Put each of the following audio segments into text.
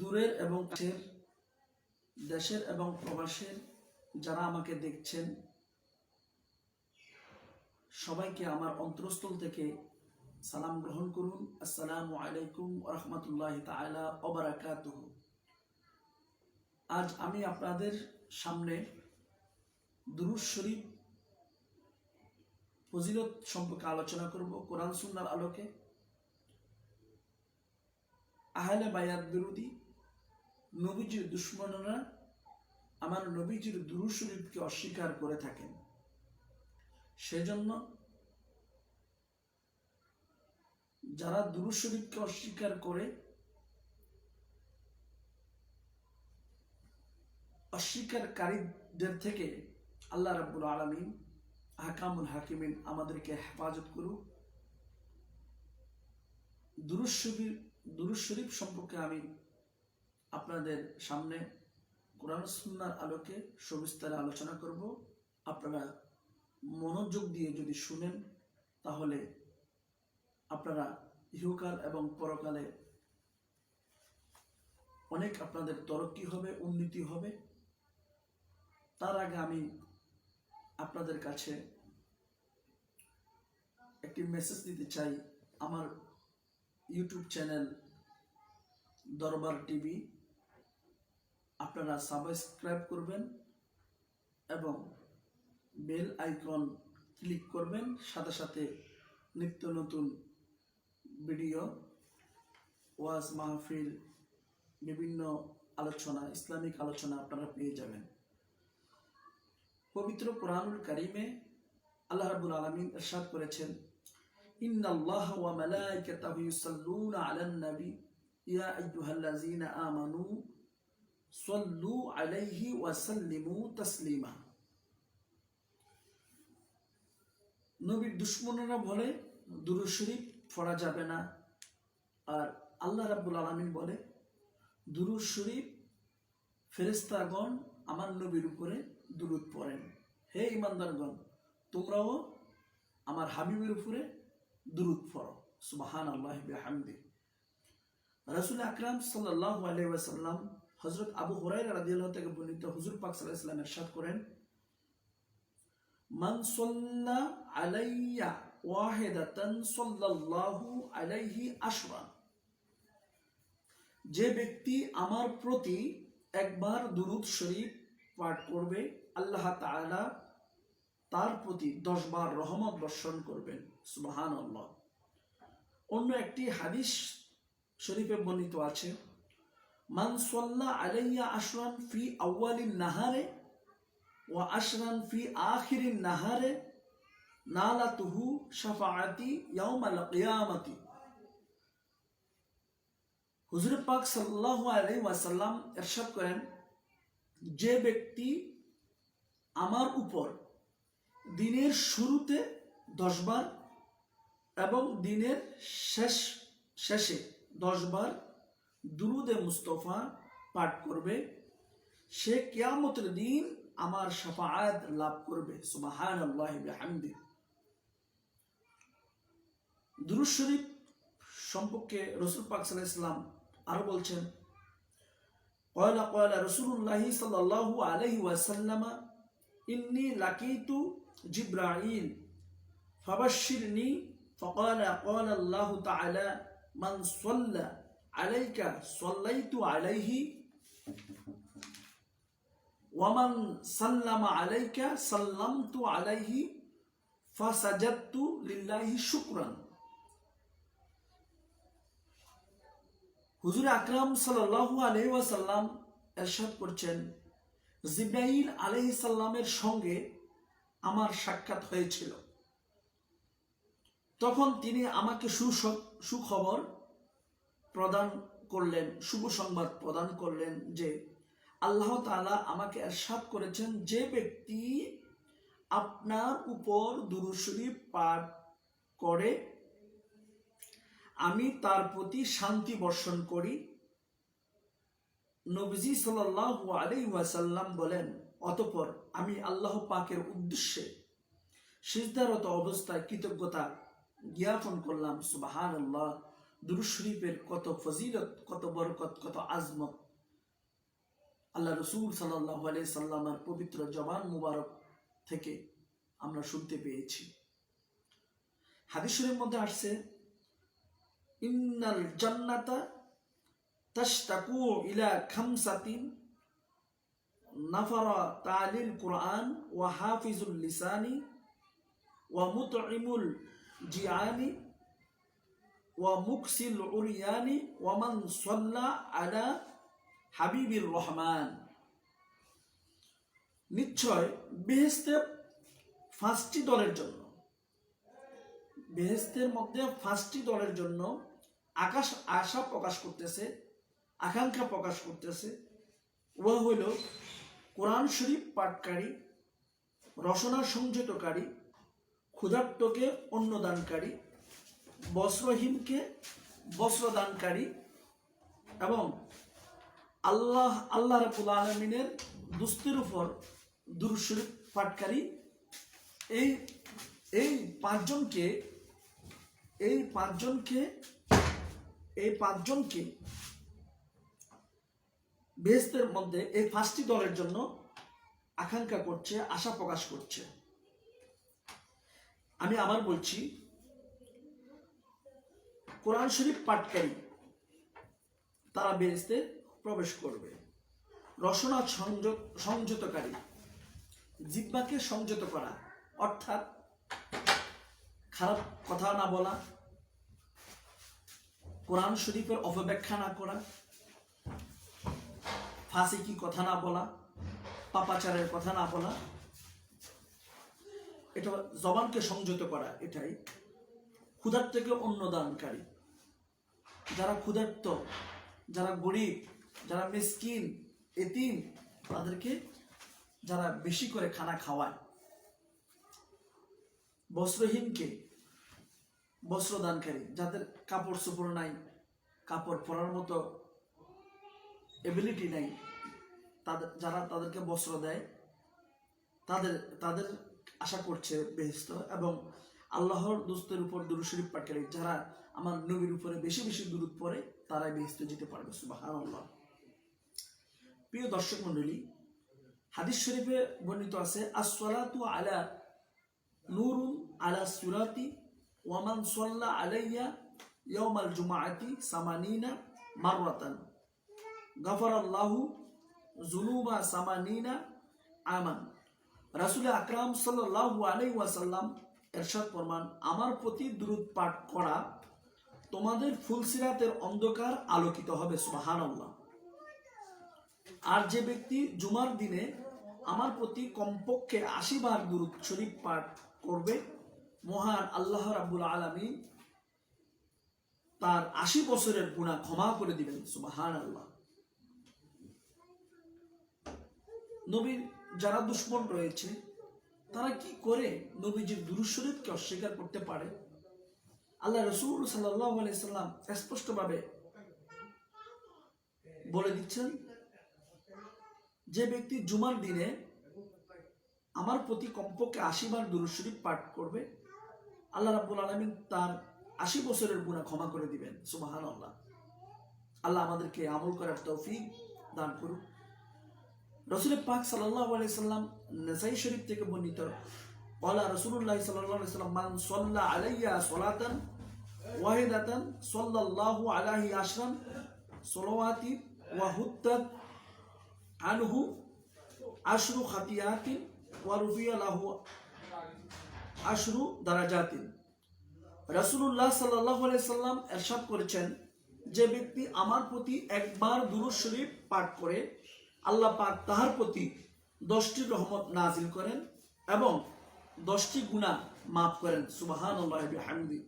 দূরের এবং কাছের দেশের এবং প্রবাসের যারা আমাকে দেখছেন, সবাইকে আমার অন্তরস্থল থেকে সালাম গ্রহণ করুন। আসসালামু আলাইকুম রহমতুল্লাহ তালা অবরাকাতুহ আজ আমি আপনাদের সামনে দুরুজ শরীফ ফজিলত সম্পর্কে আলোচনা করব কোরআন সুন্নার আলোকে। আহলে বায়াত বিরোধী নবীজির দুশ্মনরা আমার নবীজির দুরু শরীফকে অস্বীকার করে থাকেন। সেজন্য যারা দুরু শরীফকে অস্বীকার করে, অস্বীকারীদের থেকে আল্লাহ রাব্বুল আলমিন হাকামুল হাকিমিন আমাদেরকে হেফাজত করুক। দুরুজ শরীফ দুরুজ শরীফ সম্পর্কে আমি আপনাদের সামনে কোরআন সুন্নার আলোকে সবিস্তারে আলোচনা করব। আপনারা মনোযোগ দিয়ে যদি শুনেন, তাহলে আপনারা ইহকাল এবং পরকালে অনেক আপনাদের তরক্কি হবে, উন্নতি হবে। তার আগে আমি আপনাদের কাছে একটি মেসেজ দিতে চাই। আমার ইউটিউব চ্যানেল দরবার টিভি আপনারা সাবস্ক্রাইব করবেন এবং বেল আইকন ক্লিক করবেন। সাথে সাথে নিত্য নতুন ভিডিও ওয়াজ মাহফিল, বিভিন্ন আলোচনা, ইসলামিক আলোচনা আপনারা পেয়ে যাবেন। পবিত্র কোরআনুল কারিমে আল্লাহ রাব্বুল আলামিন ইরশাদ করেছেন, ইন্নাল্লাহ ওয়া মালাইকাতাহু ইউসাল্লুনা আলান নবী ইয়া আইয়ুহাল্লাযীনা আমানু সাল্লু আলাইহি ওয়া সাল্লিমু তাসলিমা। নবীর দুশ্মনেরা বলে, দুরূদ শরীফ যাবে না। আর আল্লাহ রাব্বুল আলামিন বলে, দুরূদ শরীফ ফেরেশতাগণ আমার নবীর উপরে দুরুদ পড়েন। হে ইমানদারগণ তোমরাও আমার হাবিবের উপরে দুরুদ পড়ো। সুবাহান আল্লাহ হামদি রাসুল আকরাম সাল্লাহ আলাইসাল্লাম হজরত আবু হুরাই রাদিয়াল্লাহ থেকে বর্ণিত হুজুর পাক সাল্লাহ ইসলাম এরশাদ করেন, মান আলাইয়া ওয়াহিদাতান সাল্লাল্লাহু আলাইহি আশরা যে ব্যক্তি আমার প্রতি একবার দুরুদ শরীফ পাঠ করবে, আল্লাহ তাআলা তার প্রতি দশ বার রহমত বর্ষণ করবেন সুবাহান অন্য একটি হাদিস শরীফে বর্ণিত আছে মান সাল্লা আলাইয়া আশরান ফি আউয়ালিন নাহারে ওয়া আশরান ফি আখিরিন নাহারে নালাতুহু শাফাআতি ইয়াউমাল কিয়ামাতি। হুজুর পাক সাল্লাল্লাহু আলাইহি ওয়াসাল্লাম ইরশাদ করেন, যে ব্যক্তি আমার উপর দিনের শুরুতে দশবার এবং দিনের শেষ, শেষে দশবার দুরুদে মুস্তফা পাঠ করবে সে কেয়ামতের দিন আমার সাফায়াত লাভ করবে সুবাহান আল্লাহ হামদি দুরুদ শরীফ সম্পর্কে রসুল পাক সাল্লাহ ইসলাম আরো বলছেন قال قال رسول الله صلى الله عليه وسلم إني لقيت جبرائيل فبشرني فقال قال الله تعالى من صلى আলাইকা সল্লাইতু আলাইহি, ওয়ামান আলাইকা আলাইহি লিল্লাহি হুজুর আকরাম সাল্লাহু আলহি ওয়াসাল্লাম এরশাদ করছেন জিব্রাহিল আলহি সাল্লামের সঙ্গে আমার সাক্ষাৎ হয়েছিল। তখন তিনি আমাকে সুখবর প্রদান করলেন, শুভ সংবাদ প্রদান করলেন যে আল্লাহ তালা আমাকে এরশাদ করেছেন যে ব্যক্তি আপনার উপর দুরুশরী পাঠ করে, আমি তার প্রতি শান্তি বর্ষণ করি। নবজি সাল্লাহ আলী ওয়াসাল্লাম বলেন, অতপর আমি আল্লাহ পাকের উদ্দেশ্যে সিজদারত অবস্থায় কৃতজ্ঞতা জ্ঞাপন করলাম সুবাহান আল্লাহ দুরুদ শরীফের কত ফজিলত, কত বরকত, কত আজমত। আল্লাহ রসুল সাল্লাহ সাল্লামার পবিত্র জবান মুবারক থেকে আমরা শুনতে পেয়েছি। হাদিস শরীফের মধ্যে আসছে, ইন্নাল জান্নাতা তাশতাকু ইলা খামসাতিন নাফারা তালিল কুরআন ওয়া হাফিজুল লিসানি ওয়া মুতইমুল জিআনি ওয়া মুকসিল উরিয়ানি ওয়া মান সাল্লা আলা হাবিবির রহমান। নিশ্চয় বেহেস্তে পাঁচটি দলের জন্য বেহেস্তের মধ্যে পাঁচটি দলের জন্য আকাশ আশা প্রকাশ করতেছে, আকাঙ্ক্ষা প্রকাশ করতেছে। উহা হইল কোরআন শরীফ পাঠকারী রসনা সংযতকারী ক্ষুধার্তকে অন্নদানকারী বস্ত্রহীনকে বস্ত্রদানকারী এবং আল্লাহ আল্লাহ রাবুল আলমিনের দুস্তির উপর দুরুশরীফ পাটকারী এই এই পাঁচজনকে এই পাঁচজনকে এই পাঁচজনকে বেহেস্তের মধ্যে এই পাঁচটি দলের জন্য আকাঙ্ক্ষা করছে, আশা প্রকাশ করছে। আমি আবার বলছি কোরআন শরীফ পাঠকারী, তারা বেহেস্তে প্রবেশ করবে। রসনা সংযত, সংযতকারী জিব্বাকে সংযত করা, অর্থাৎ খারাপ কথা না বলা, কোরআন শরীফের অপব্যাখ্যা না করা, ফাঁসিকি কথা না বলা, পাপাচারের কথা না বলা, এটা জবানকে সংযত করা, এটাই ক্ষুধার থেকে অন্নদানকারী। যারা ক্ষুধার্ত, যারা গরিব, যারা মিসকিন, এতিম, তাদেরকে যারা বেশি করে খানা খাওয়ায়। বস্ত্রহীনকে বস্ত্রদানকারী, যাদের কাপড় চোপড় নাই, কাপড় পরার মতো এবিলিটি নাই তাদের যারা তাদেরকে বস্ত্র দেয়, তাদের তাদের আশা করছে বেহেস্ত এবং আল্লাহর দোস্তের উপর দুরু শরীফ পাটকারী যারা আমার নবীর উপরে বেশি বেশি দূরত পড়ে তারাই বেহেস্ত যেতে পারবে সুবাহান প্রিয় দর্শক মন্ডলী হাদিস শরীফে বর্ণিত আছে, আসসালাতু আলা নূরুন আলা সুরাতি ওয়ামান আলাইয়া ইয়াউমাল জুমাআতি সামানিনা আল্লাহু জুনুবা সামানিনা আমান। রাসুল আকরাম আলাইহি ওয়াসাল্লাম এরশাদ ফরমান, আমার প্রতি দুরুদ পাঠ করা তোমাদের ফুলসিরাতের অন্ধকার আলোকিত হবে, সুবহানাল্লাহ। আর যে ব্যক্তি জুমার দিনে আমার প্রতি কমপক্ষে আশি বার দুরুদ শরীফ পাঠ করবে, মহান আল্লাহ রাব্বুল আলামিন তার আশি বছরের গুণা ক্ষমা করে দিবেন সুবাহান আল্লাহ নবীর যারা দুশ্মন রয়েছে, তারা কি করে নবীজির দুরুশরীফকে অস্বীকার করতে পারে? আল্লাহ রসুল সাল্লাহ আলাইসাল্লাম স্পষ্টভাবে বলে দিচ্ছেন, যে ব্যক্তি জুমার দিনে আমার প্রতি কমপক্ষে আশি বার দুরুশরীফ পাঠ করবে, আল্লাহ রাব্বুল আলমিন তার আশি বছরের গুণা ক্ষমা করে দিবেন সুবাহান আল্লাহ আল্লাহ আমাদেরকে আমল করার তৌফিক দান করুক। রসুল পাক সাল্লাহ আলাইসাল্লাম নেসাই শরীফ থেকে বর্ণিত ওয়ালা রসুল্লাহ সাল্লাহ সাল্লাম, মান সল্লা আলাইয়া সলাতান ওয়াহিদাতান সাল্লাল্লাহু আলাইহি আসলাম সলোয়াতি ওয়া হুত্তাত আনহু আশরু খাতিয়াতি ওয়া রুফিয়া লাহু আশরু দারাজাতিন। রাসূলুল্লাহ সাল্লাল্লাহু আলাইহি সাল্লাম এরশাদ করেছেন যে ব্যক্তি আমার প্রতি একবার দুরুদ শরীফ পাঠ করে, আল্লাহ পাক তাহার প্রতি দশটি রহমত নাজিল করেন এবং দশটি গুণা মাফ করেন। সুবাহান আল্লাহ হামদি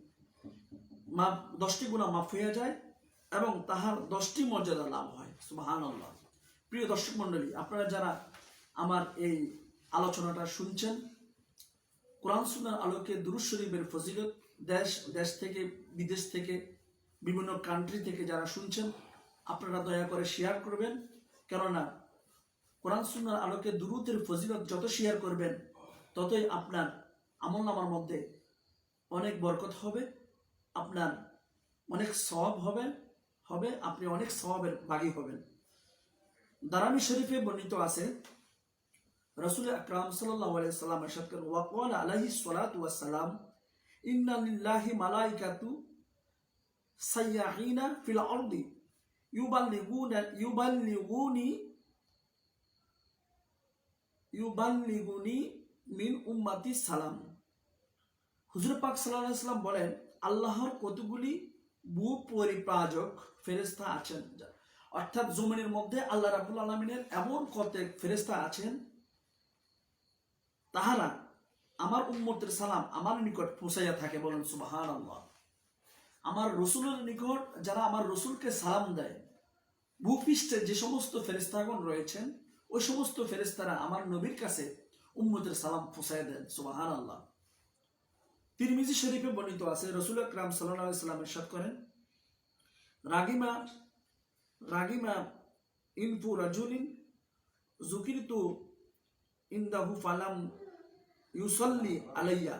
মাফ, দশটি গুণা মাফ হয়ে যায় এবং তাহার দশটি মর্যাদা লাভ হয়। সুবাহান প্রিয় দর্শক মণ্ডলী, আপনারা যারা আমার এই আলোচনাটা শুনছেন, কোরআন সুনার আলোকে দুরুদ শরীফের ফজিলত দেশ দেশ থেকে, বিদেশ থেকে, বিভিন্ন কান্ট্রি থেকে যারা শুনছেন, আপনারা দয়া করে শেয়ার করবেন। কেননা, কোরআন সুনার আলোকে দুরুদের ফজিলত যত শেয়ার করবেন, ততই আপনার আমল নামার মধ্যে অনেক বরকত হবে। আপনার অনেক সব হবে হবে, আপনি অনেক সবের বাগী হবেন। দারামি শরীফে বর্ণিত আছে, রসুল আকরাম সাল্লাম ইরশাদ করেন, ওয়া ক্বালা আলাইহি সালাতু ওয়াস সালাম ইন্না লিল্লাহি মালাইকাতু সাইয়াহিনা ফিল আরদি, ইউবাল্লিগুনা, ইউবাল্লিগুনি ইউবাল্লিগুনি মিন উম্মাতি সালাম। হুজুর পাক সাল্লাল্লাহু সাল্লাম বলেন আল্লাহর কতগুলি ভূ পরিপ্রাজক ফেরেশতা আছেন? অর্থাৎ জমিনের মধ্যে আল্লাহ রাবুল আলমিনের এমন কতক ফেরেশতা আছেন? তাহারা আমার উম্মতের সালাম আমার নিকট পৌঁছাইয়া থাকে বলেন সুবাহান আল্লাহ আমার রসুলের নিকট যারা আমার রসুলকে সালাম দেয় ভূপৃষ্ঠে যে সমস্ত ফেরেস্তাগণ রয়েছেন, ওই সমস্ত ফেরেস্তারা আমার নবীর কাছে উম্মতের সালাম পৌঁছাই দেন সুবাহান আল্লাহ তিরমিজি শরীফে বর্ণিত আছে, রসুল আকরাম সাল্লাহ সাল্লাম ইরশাদ করেন, রাগিমা রাগিমা ইনফু রাজুলিন জুকিরতু ইন্দাহু ফালাম ইউসল্লি আলাইয়া।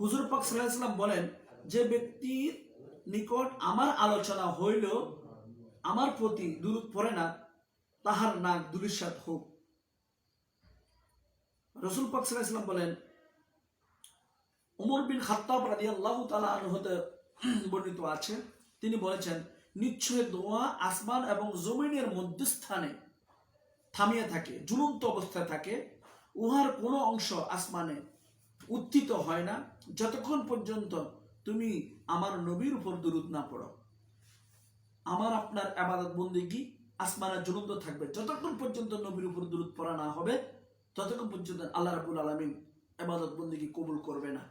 হুজুর পাক আলাইহি বলেন, যে ব্যক্তির নিকট আমার আলোচনা হইল আমার প্রতি দুরুদ পড়ে না, তাহার নাক দুলিশাত হোক। রসুল পাক আলাইহি বলেন উমর বিন খাত্তাব রাদিয়াল্লাহু তাআলা আনহু হতে বর্ণিত আছে। তিনি বলেছেন, নিশ্চয় দোয়া আসমান এবং জমিনের মধ্যস্থানে থামিয়ে থাকে, ঝুলন্ত অবস্থায় থাকে। উহার কোনো অংশ আসমানে উত্থিত হয় না। যতক্ষণ পর্যন্ত তুমি আমার নবীর উপর দুরুদ না পড়ো। আমার আপনার আবাদত বন্দিগি আসমানে ঝুলন্ত থাকবে। যতক্ষণ পর্যন্ত নবীর উপর দুরুদ পড়া না হবে, ততক্ষণ পর্যন্ত আল্লাহ রাবুল আলমিন আবাদত বন্দিগি কবুল করবে না।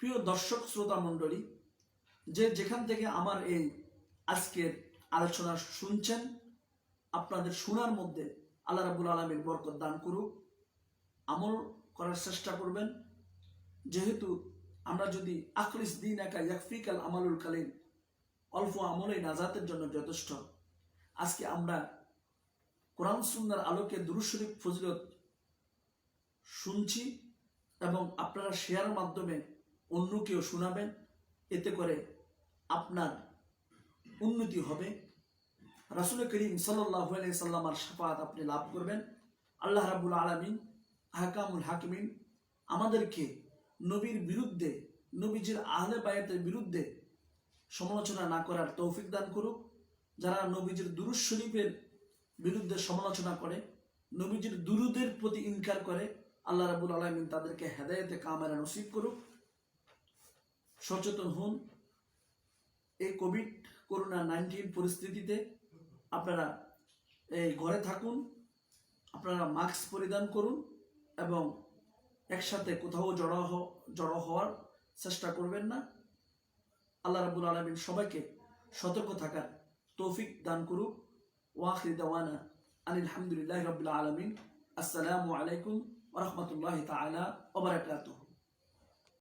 প্রিয় দর্শক, শ্রোতা মণ্ডলী, যে যেখান থেকে আমার এই আজকের আলোচনা শুনছেন, আপনাদের শোনার মধ্যে আল্লাহ রাবুল আলমীর বরকত দান করুক, আমল করার চেষ্টা করবেন। যেহেতু আমরা যদি আখলিস দিন একা ইয়াকফিকাল আমালুল কালীন অল্প আমলেই নাজাতের জন্য যথেষ্ট, আজকে আমরা কোরআন সুন্নার আলোকে দুরুশরীফ ফজিলত শুনছি এবং আপনারা শেয়ার মাধ্যমে অন্যকেও শোনাবেন, এতে করে আপনার উন্নতি হবে। রাসুল করিম সাল্লাহ সাল্লামার সাফাত আপনি লাভ করবেন। আল্লাহ রাবুল আলমিন হাকামুল হাকিমিন আমাদেরকে নবীর বিরুদ্ধে, নবীজির আহলে বায়াতের বিরুদ্ধে সমালোচনা না করার তৌফিক দান করুক। যারা নবীজির দুরুজ শরীফের বিরুদ্ধে সমালোচনা করে, নবীজির দুরুদের প্রতি ইনকার করে, আল্লাহ রাবুল আলমিন তাদেরকে হেদায়তে কামেরা নসিব করুক। সচেতন হন। এই কোভিড করোনা নাইন্টিন পরিস্থিতিতে আপনারা এই ঘরে থাকুন, আপনারা মাস্ক পরিধান করুন এবং একসাথে কোথাও জড়ো জড়ো হওয়ার চেষ্টা করবেন না। আল্লাহ রাবুল আলমিন সবাইকে সতর্ক থাকার তৌফিক দান করুক। ওয়াখির দাওয়ানা আনিল হামদুলিল্লাহ রবিল আলমিন। আসসালামু আলাইকুম ওরহমতুল্লাহ তালা ওবরাকাতুহ